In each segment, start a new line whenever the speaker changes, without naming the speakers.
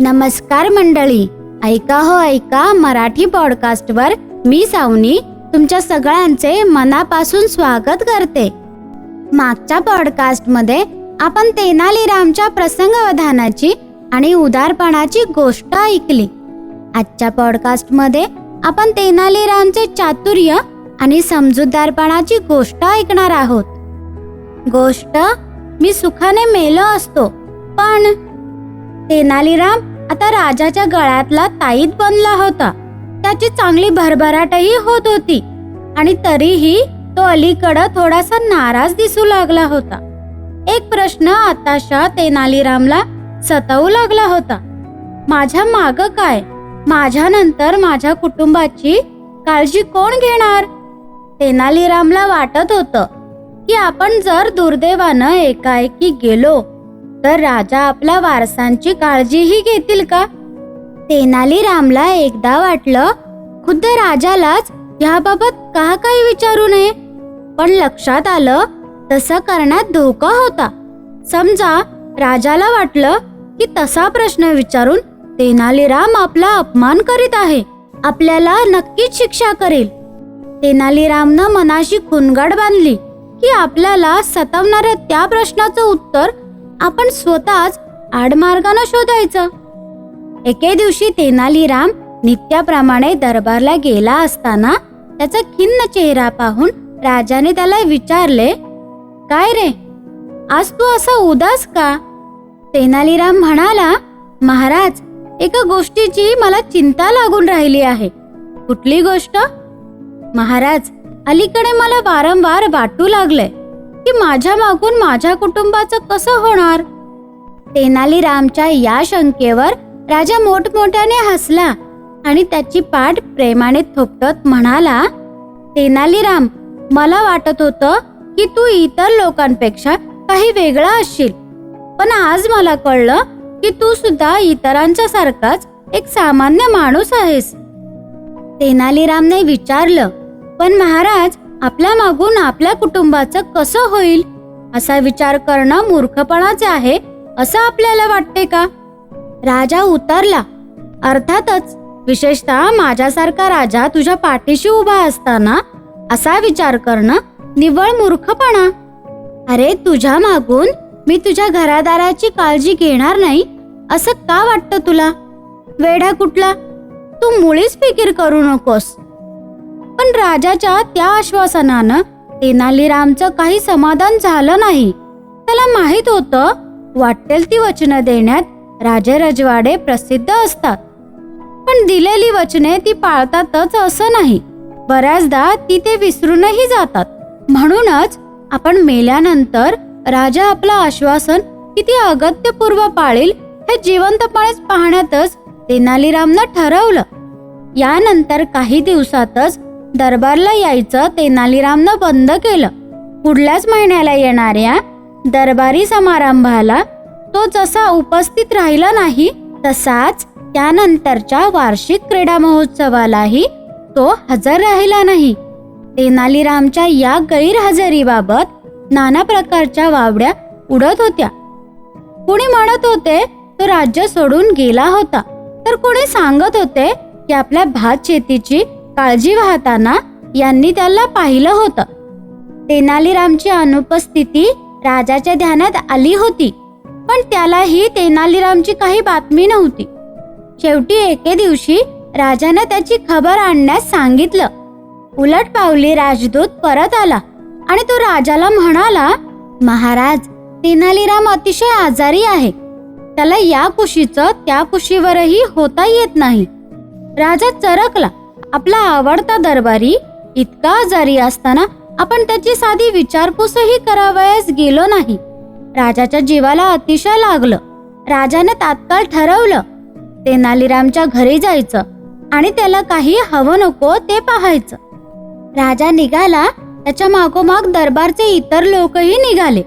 नमस्कार मंडळी. ऐका हो ऐका मराठी पॉडकास्टवर मी सावनी तुमच्या सगळ्यांचे मनापासून स्वागत करते. मागच्या पॉडकास्टमध्ये आपण तेनालीरामच्या प्रसंगवधानाची आणि उदारपणाची गोष्ट ऐकली. आजच्या पॉडकास्टमध्ये आपण तेनालीरामचे चातुर्य आणि समजूतदारपणाची गोष्ट ऐकणार आहोत. गोष्ट मी सुखाने मेलो असतो पण तेनालीराम आता राजाच्या गळ्यातला ताईत बनला होता. त्याची चांगली भरभराटही होत होती. आणि तरीही तो अलीकडं थोडासा नाराज दिसू लागला होता. एक प्रश्न आताशा तेनालीरामला सतावू लागला होता. माझ्या माग काय? माझ्यानंतर माझ्या कुटुंबाची काळजी कोण घेणार? तेनालीरामला वाटत होतं की आपण जर दुर्दैवानं एकाएकी गेलो तर राजा आपल्या वारसांची काळजीही घेतील का? तेनालीरामला एकदा वाटलं खुद्द राजालाच याबाबत का काही विचारू नये? पण लक्षात आलं तसं करण्यात धोका होता. समजा राजाला वाटलं की तसा प्रश्न विचारून तेनालीराम आपला अपमान करीत आहे आपल्याला नक्कीच शिक्षा करेल. तेनालीरामनं मनाशी खुनगाड बांधली की आपल्याला सतावणाऱ्या त्या प्रश्नाचं उत्तर आपण स्वतःच आडमार्गानं शोधायचं. एके दिवशी तेनालीराम नित्याप्रमाणे दरबारला गेला असताना त्याचा खिन्न चेहरा पाहून राजाने त्याला विचारले काय रे? आज तू असा उदास का? तेनालीराम म्हणाला महाराज एका गोष्टीची मला चिंता लागून राहिली आहे. कुठली गोष्ट? महाराज अलीकडे मला वारंवार वाटू लागलंय. की माझ्या मागून माझ्या कुटुंबाचं कसं होणार? तेनालीरामच्या या शंकेवर राजा मोठमोठ्याने हसला आणि त्याची पाठ प्रेमाने थोपटत म्हणाला तेनालीराम मला वाटत होतं की तू इतर लोकांपेक्षा काही वेगळा असशील. पण आज मला कळलं की तू सुद्धा इतरांच्या सारखाच एक सामान्य माणूस आहेस. तेनालीरामने विचारलं पण महाराज आपल्या मागून आपल्या कुटुंबाचं कसं होईल असा विचार करणं मूर्खपणाचे आहे असं आपल्याला वाटते का? राजा उतरला. अर्थातच विशेषतः माझ्यासारखा राजा तुझ्या पाठीशी उभा असताना असा विचार करणं निव्वळ मूर्खपणा. अरे तुझ्या मागून मी तुझ्या घरादाराची काळजी घेणार नाही असं का वाटतं तुला? वेढा कुठला? तू मुळीच फिकीर करू नकोस. पण राजाच्या त्या आश्वासनानं तेनालीरामचं काही समाधान झालं नाही. त्याला माहीत होतं वाटेल ती वचनं देण्यात राजे रजवाडे प्रसिद्ध असतात. पण दिलेली वचने ती पाळतातच असं नाही. बऱ्याचदा ती ते विसरूनही जातात. म्हणूनच आपण मेल्यानंतर राजा आपलं आश्वासन किती अगत्यपूर्व पाळील हे जिवंतपणेच पाहण्यातच तेनालीरामनं ठरवलं. यानंतर काही दिवसातच दरबारला यायचं तेनालीरामनं बंद केलं. पुढल्याच महिन्याला येणाऱ्या दरबारी समारंभाला तो जसा उपस्थित राहिला नाही तसाच त्यानंतरच्या वार्षिक क्रीडा महोत्सवालाही तो हजर राहिला नाही. तेनालीरामच्या या गैरहजेरीबाबत नाना प्रकारच्या वावड्या उडत होत्या. कुणी म्हणत होते तो राज्य सोडून गेला होता. तर कोणी सांगत होते की आपल्या भात शेतीची काळजी वाहताना यांनी त्याला पाहिलं होतं. तेनालीरामची अनुपस्थिती राजाच्या ध्यानात आली होती पण त्यालाही तेनालीरामची काही बातमी नव्हती. शेवटी एके दिवशी राजाने त्याची खबर आणण्यास सांगितलं. उलट पावली राजदूत परत आला आणि तो राजाला म्हणाला महाराज तेनालीराम अतिशय आजारी आहे. त्याला या कुशीचं त्या कुशीवरही होता येत नाही. राजा चरकला. आपला आवडता दरबारी इतका आजारी असताना आपण त्याची साधी विचारपूसही करावयास गेलो नाही. राजाच्या जीवाला अतिशय लागलं. राजाने तात्काळ ठरवलं. तेनालीरामच्या घरी जायचं आणि त्याला काही हवं नको ते पाहायचं. राजा निघाला त्याच्या मागोमाग दरबारचे इतर लोकही निघाले.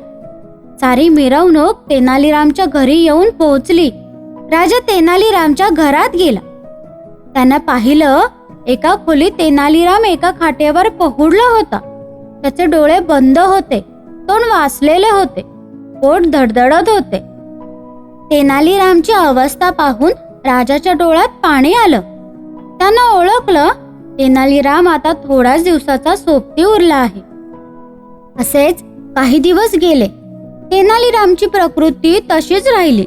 सारी मिरवणूक तेनालीरामच्या घरी येऊन पोहोचली. राजा तेनालीरामच्या घरात गेला. त्यानं पाहिलं एका खोलीत तेनालीराम एका खाटेवर पहुडला होता. त्याचे डोळे बंद होते तोंड वाचलेले होते पोट धडधडत होते. तेनालीरामची अवस्था पाहून राजाच्या डोळ्यात पाणी आलं. त्यानं ओळखलं तेनालीराम आता थोड्याच दिवसाचा सोबती उरला आहे. असेच काही दिवस गेले. तेनालीरामची प्रकृती तशीच राहिली.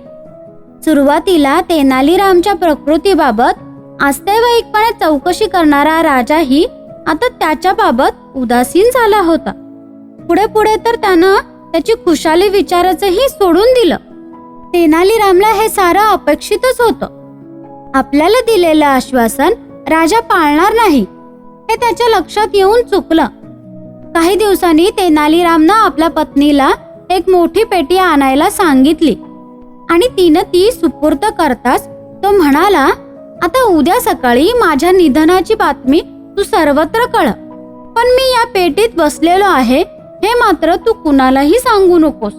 सुरुवातीला तेनालीरामच्या प्रकृतीबाबत आस्तेवाईकपणे चौकशी करणारा राजाही आता त्याच्याबाबत उदासीन झाला होता. पुढे पुढे तर त्यानं त्याची खुशाली विचाराचंही सोडून दिलं. तेनालीरामला हे सारं अपेक्षितच होतं. आपल्याला दिलेलं आश्वासन राजा पाळणार नाही हे त्याच्या लक्षात येऊन चुकलं. काही दिवसांनी तेनालीरामनं आपल्या पत्नीला एक मोठी पेटी आणायला सांगितली आणि तिनं ती सुपूर्द करताच तो म्हणाला आता उद्या सकाळी माझ्या निधनाची बातमी तू सर्वत्र कळ. पण मी या पेटीत बसलेलो आहे हे मात्र तू कुणालाही सांगू नकोस.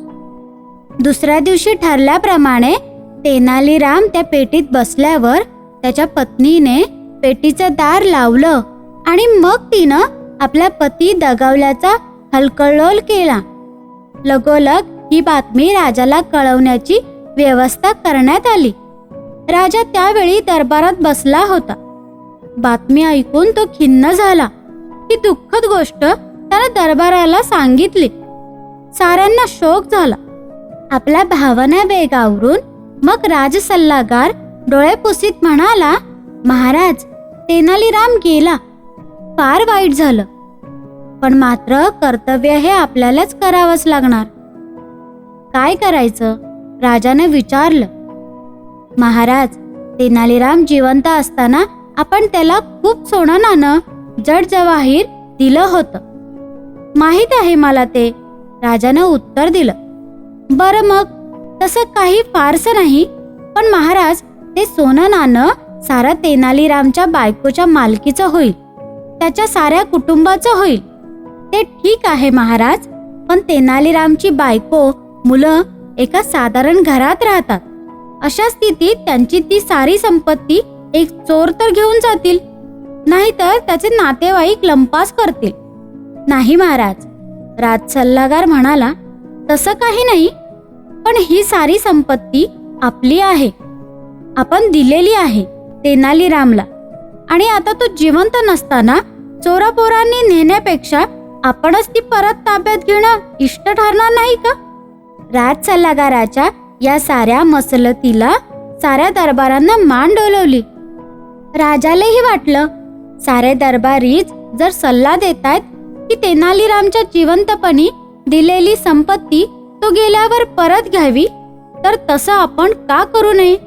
दुसऱ्या दिवशी ठरल्याप्रमाणे तेनालीराम त्या पेटीत बसल्यावर त्याच्या पत्नीने पेटीचं दार लावलं आणि मग तिनं आपला पती दगावल्याचा हलकल्लोल केला. लगोलग ही बातमी राजाला कळवण्याची व्यवस्था करण्यात आली. राजा त्यावेळी दरबारात बसला होता. बातमी ऐकून तो खिन्न झाला. ही दुःखद गोष्ट त्याला दरबाराला सांगितली. साऱ्यांना शोक झाला. आपल्या भावना वेगावरून मग राज सल्लागार डोळे पुसीत म्हणाला महाराज तेनालीराम गेला. फार वाईट झालं. पण मात्र कर्तव्य हे आपल्यालाच करावंच लागणार. काय करायचं? राजाने विचारलं. महाराज तेनालीराम जिवंत असताना आपण त्याला खूप सोनं नाणं जड जवाहीर दिलं होतं. माहीत आहे मला ते. राजानं उत्तर दिलं. बरं मग तसं काही फारसं नाही पण महाराज ते सोनं नाणं सारा तेनालीरामच्या बायकोच्या मालकीचं होईल. त्याच्या साऱ्या कुटुंबाचं होईल. ते ठीक आहे महाराज पण तेनालीरामची बायको मुलं एका साधारण घरात राहतात. अशा स्थितीत त्यांची ती सारी संपत्ती एक चोर तर घेऊन जातील. नाहीतर त्याचे नातेवाईक लंपास करतील. नाही महाराज राज सल्लागार म्हणाला तसं काही नाही पण ही सारी संपत्ती आपली आहे. आपण दिलेली आहे तेनालीरामला. आणि आता तो जिवंत नसताना चोरापोरांनी नेण्यापेक्षा आपणच ती परत ताब्यात घेणं इष्ट ठरणार नाही का? राज सल्लागाराच्या या साऱ्या मसलतीला साऱ्या दरबारांना मान डोलवली. राजालाही वाटलं सारे दरबारीच जर सल्ला देतायत की तेनालीरामच्या जिवंतपणी दिलेली संपत्ती तो गेल्यावर परत घ्यावी तर तसं आपण का करू नये?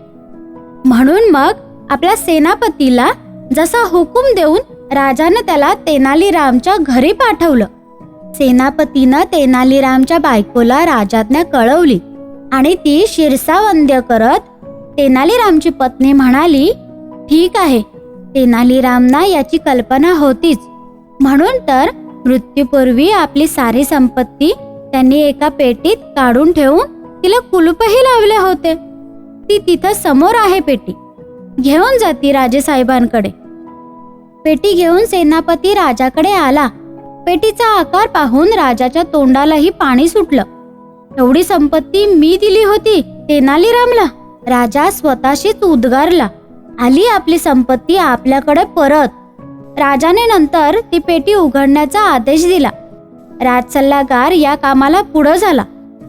म्हणून मग आपल्या सेनापतीला जसा हुकूम देऊन राजानं त्याला तेनालीरामच्या घरी पाठवलं. सेनापतीनं तेनालीरामच्या बायकोला राजाज्ञा कळवली. आणि ती शिरसावंद्य करत तेनालीरामची पत्नी म्हणाली ठीक आहे तेनालीरामना याची कल्पना होतीच. म्हणून तर मृत्यूपूर्वी आपली सारी संपत्ती त्यांनी एका पेटीत काढून ठेवून तिला कुलूपही लावले होते. ती तिथं समोर आहे पेटी. घेऊन जाती राजेसाहेबांकडे. पेटी घेऊन सेनापती राजाकडे आला. पेटीचा आकार पाहून राजाच्या तोंडालाही पाणी सुटलं. एवढी संपत्ती मी दिली होती तेनालीरामला राजा स्वतःशीच उद्गारला. आली आपली संपत्ती आपल्याकडे परत. राजाने नंतर ती पेटी उघडण्याचा आदेश दिला. राज सल्लागार या कामाला पुढं झाला.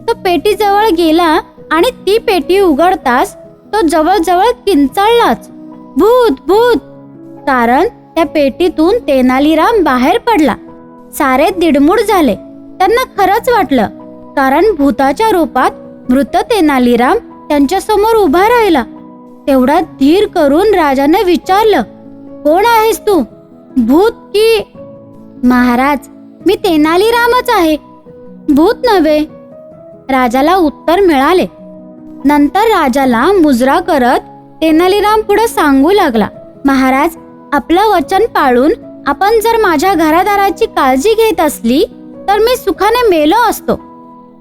तो पेटीजवळ गेला आणि ती पेटी उघडताच तो जवळजवळ किंचाळलाच. भूत भूत! कारण त्या पेटीतून तेनालीराम बाहेर पडला. सारे दिडमूड झाले. त्यांना खरंच वाटलं कारण भूताच्या रूपात मृत तेनालीराम त्यांच्यासमोर उभा राहिला. तेवढा धीर करून राजाने विचारलं कोण आहेस तू? भूत की महाराज मी तेनालीरामच आहे. भूत नव्हे. राजाला उत्तर मिळाले. नंतर राजाला मुजरा करत तेनालीराम पुढे सांगू लागला महाराज आपलं वचन पाळून आपण जर माझ्या घरादाराची काळजी घेत असली तर मी सुखाने मेलो असतो.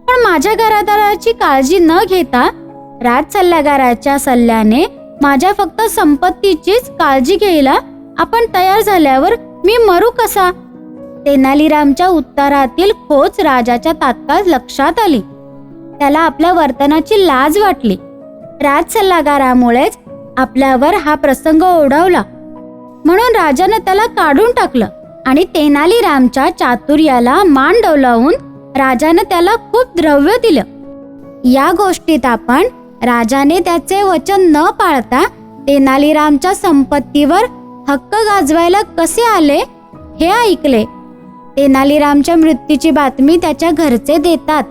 पण माझ्या घरादाराची काळजी न घेता राज सल्लागाराच्या सल्ल्याने माझ्या फक्त संपत्तीचीच काळजी घ्यायला आपण तयार झाल्यावर मी मरू कसा? तेनालीरामच्या उत्तरातील खोच राजाच्या तात्काळ लक्षात आली. त्याला आपल्या वर्तनाची लाज वाटली. राज सल्लागारामुळेच आपल्यावर हा प्रसंग ओढवला. म्हणून राजानं त्याला काढून टाकलं आणि तेनालीरामच्या चातुर्याला मान डोलावून राजानं त्याला खूप द्रव्य दिलं. या गोष्टीत आपण राजाने त्याचे वचन न पाळता तेनालीरामच्या संपत्तीवर हक्क गाजवायला कसे आले हे ऐकले. तेनालीरामच्या मृत्यूची बातमी त्याच्या घरचे देतात.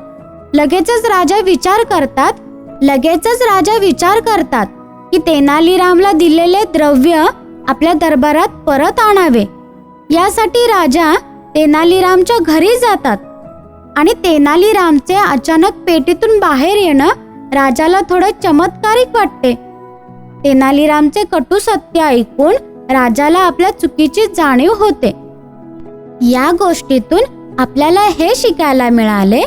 लगेचच राजा विचार करतात लगेचच राजा विचार करतात की तेनालीरामला दिलेले द्रव्य आपल्या दरबारात परत आणावे. यासाठी राजा तेनालीरामच्या घरी जातात. आणि तेनालीरामचे अचानक पेटीतून बाहेर येणं राजाला थोडं चमत्कारिक वाटते. तेनालीरामचे कटू सत्य ऐकून राजाला आपल्या चुकीची जाणीव होते. या गोष्टीतून आपल्याला हे शिकायला मिळाले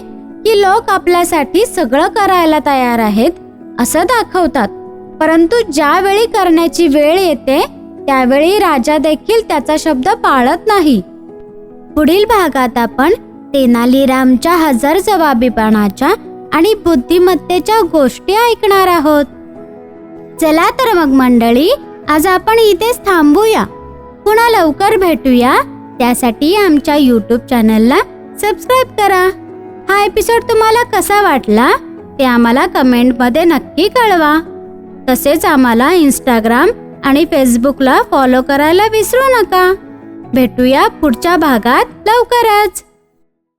की लोक आपल्यासाठी सगळं करायला तयार आहेत असं दाखवतात. परंतु ज्यावेळी करण्याची वेळ येते त्यावेळी राजा देखील त्याचा शब्द पाळत नाही. पुढील भागात आपण तेनालीरामच्या हजर जबाबीपणाच्या आणि बुद्धिमत्तेच्या गोष्टी ऐकणार आहोत. चला तर मग मंडळी आज आपण इथेच थांबूया. पुन्हा लवकर भेटूया. त्यासाठी आमच्या यूट्यूब चॅनलला सबस्क्राईब करा. हा एपिसोड तुम्हाला कसा वाटला ते आम्हाला कमेंटमध्ये नक्की कळवा. तसेच आम्हाला इंस्टाग्राम आणि फेसबुकला फॉलो करायला विसरू नका. भेटूया पुढच्या भागात लवकरच.